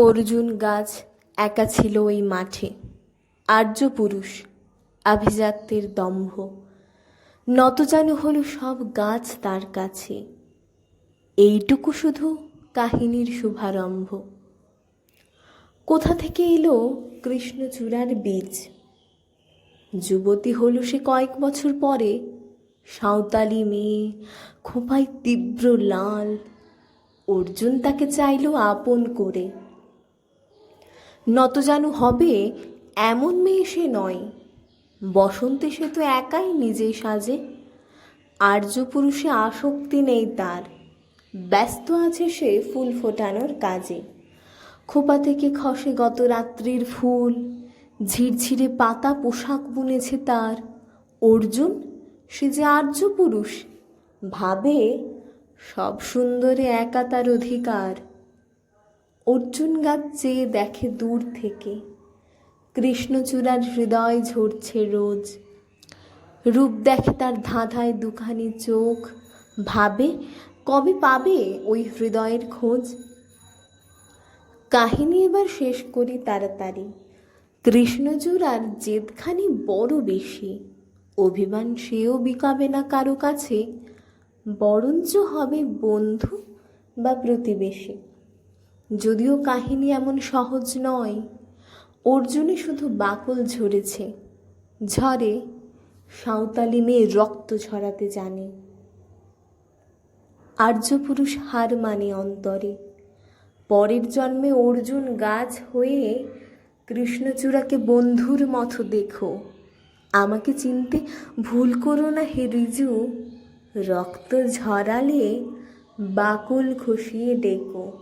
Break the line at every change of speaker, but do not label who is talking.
অর্জুন গাছ একা ছিল ওই মাঠে। আর্য পুরুষ, আভিজাত্যের দম্ভ। নতজানু হলো সব গাছ তার কাছে। এইটুকু শুধু কাহিনীর শুভারম্ভ। কোথা থেকে এলো কৃষ্ণচূড়ার বীজ? যুবতী হলো সে কয়েক বছর পরে, সাঁওতালি মেয়ে, খোপায় তীব্র লাল। অর্জুন তাকে চাইল আপন করে। নতজানু হবে এমন মেয়ে সে নয়। বসন্তে সে তো একাই নিজে সাজে, আর্য পুরুষে আসক্তি নেই তার। ব্যস্ত আছে সে ফুল ফোটানোর কাজে। খোপা থেকে খসে গত রাত্রির ফুল, ঝিরঝিরে পাতা পোশাক বুনেছে তার। অর্জুন, সে যে আর্য পুরুষ, ভাবে সব সুন্দরে একা তার অধিকার। অর্জুন গাছ চেয়ে দেখে দূর থেকে, কৃষ্ণচূড়ার হৃদয় ঝরছে রোজ। রূপ দেখে তার ধাঁধায় দুখানি চোখ, ভাবে কবে পাবে ওই হৃদয়ের খোঁজ? কাহিনী এবার শেষ করি তাড়াতাড়ি। কৃষ্ণচূড়ার জেদখানি বড় বেশি, অভিমান সেও বিকাবে না কারও কাছে, বরঞ্চ হবে বন্ধু বা প্রতিবেশী। যদিও কাহিনী এমন সহজ নয়। অর্জুনে শুধু বাকল ঝরেছে। ঝরে সাঁওতালি মেয়ে রক্ত ঝরাতে জানে। আর্যপুরুষ হার মানে অন্তরে। পরের জন্মে অর্জুন গাছ হয়ে কৃষ্ণচূড়াকে বন্ধুর মতো দেখো। আমাকে চিনতে ভুল করো না হে রিজু। রক্ত ঝরালে বাকল খসিয়ে ডেকো।